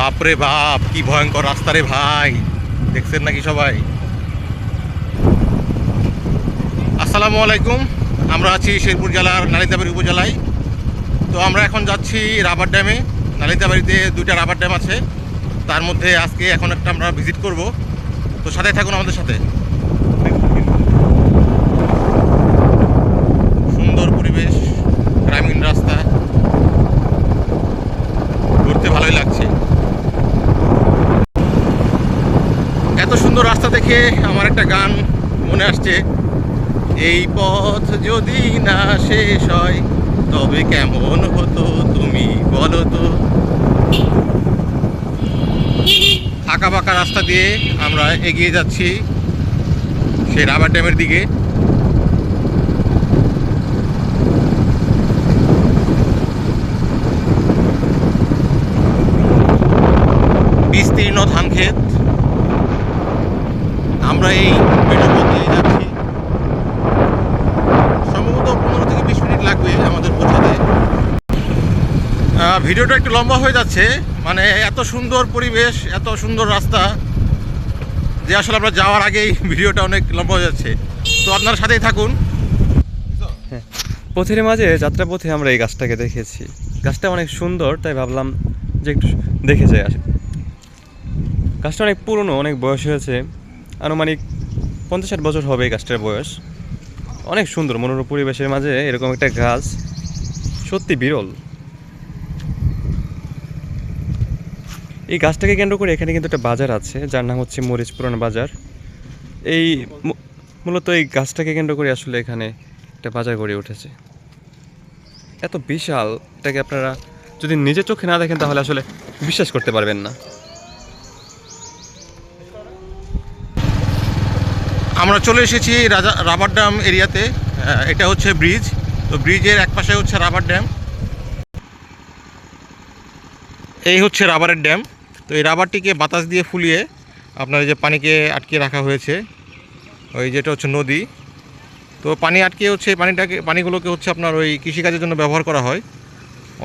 বাপরে বাপ, কি ভয়ঙ্কর রাস্তা রে ভাই। দেখছেন নাকি সবাই? আসসালামু আলাইকুম, আমরা আছি শেরপুর জেলার নালিতাবাড়ি উপজেলায়। তো আমরা এখন যাচ্ছি রাবার ড্যামে। নালিতাবাড়িতে দুইটা রাবার ড্যাম আছে। তার মধ্যে আজকে এখন একটা আমরা ভিজিট করব। তো সাথে থাকুন আমাদের সাথে সুন্দর পরিবেশ গ্রামীণ রাস্তা ঘুরতে ভালোই লাগছে এত সুন্দর রাস্তা দেখে আমার একটা গান মনে আসছে। এই পথ যদি না শেষ হয়, তবে কেমন হতো তুমি বলো তো? ফাঁকা ফাঁকা রাস্তা দিয়ে আমরা এগিয়ে যাচ্ছি সেই রাবার ড্যামের দিকে। বিস্তীর্ণ ধান ক্ষেত আমরা এই মেঠো পথ দিয়ে যাচ্ছি। সম্ভবত পনেরো থেকে বিশ মিনিট লাগবে আমাদের পৌঁছাতে। ভিডিওটা একটু লম্বা হয়ে যাচ্ছে। মানে এত সুন্দর পরিবেশ, এত সুন্দর রাস্তা যে আসলে আমরা যাওয়ার আগেই ভিডিওটা অনেক লম্বা হয়ে যাচ্ছে। তো আপনার সাথেই থাকুন। পথের মাঝে, যাত্রাপথে আমরা এই গাছটাকে দেখেছি। গাছটা অনেক সুন্দর, তাই ভাবলাম যে একটু দেখে যাই আসে গাছটা অনেক পুরনো, অনেক বয়স হয়েছে। আনুমানিক পঞ্চাশ ষাট বছর হবে এই গাছটার বয়স। অনেক সুন্দর, মনোরম পরিবেশের মাঝে এরকম একটা গাছ। সত্যি বিরল। এই গাছটাকে কেন্দ্র করে এখানে কিন্তু একটা বাজার আছে, যার নাম হচ্ছে মরিচ পুরান বাজার। এই মূলত এই গাছটাকে কেন্দ্র করে আসলে এখানে একটা বাজার গড়ে উঠেছে। এত বিশাল, এটাকে আপনারা যদি নিজের চোখে না দেখেন তাহলে আসলে বিশ্বাস করতে পারবেন না। আমরা চলে এসেছি রাজা রাবার ড্যাম এরিয়াতে এটা হচ্ছে ব্রিজ। তো ব্রিজের এক পাশে হচ্ছে রাবার ড্যাম। এই হচ্ছে রাবারের ড্যাম। তো এই রাবারটিকে বাতাস দিয়ে ফুলিয়ে আপনার এই যে পানিকে আটকে রাখা হয়েছে, ওই যেটা হচ্ছে নদী। তো পানি আটকে হচ্ছে পানিটাকে পানিগুলোকে হচ্ছে আপনার ওই কৃষিকাজের জন্য ব্যবহার করা হয়।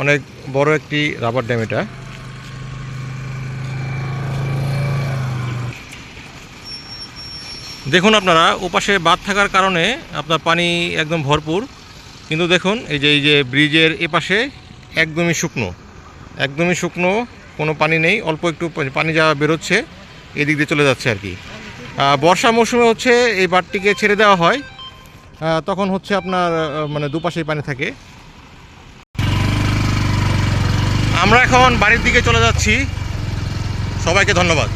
অনেক বড় একটি রাবার ড্যাম এটা। দেখুন আপনারা, ওপাশে বাঁধ থাকার কারণে আপনার পানি একদম ভরপুর। কিন্তু দেখুন, এই যে এই যে ব্রিজের এপাশে একদমই শুকনো। একদমই শুকনো, কোনো পানি নেই, অল্প একটু পানি যা বেরোচ্ছে, এদিক দিয়ে চলে যাচ্ছে আর কি। বর্ষা মৌসুমে হচ্ছে এই বাঁধটিকে ছেড়ে দেওয়া হয়। তখন হচ্ছে আপনার মানে দুপাশেই পানি থাকে। আমরা এখন বাড়ির দিকে চলে যাচ্ছি। সবাইকে ধন্যবাদ।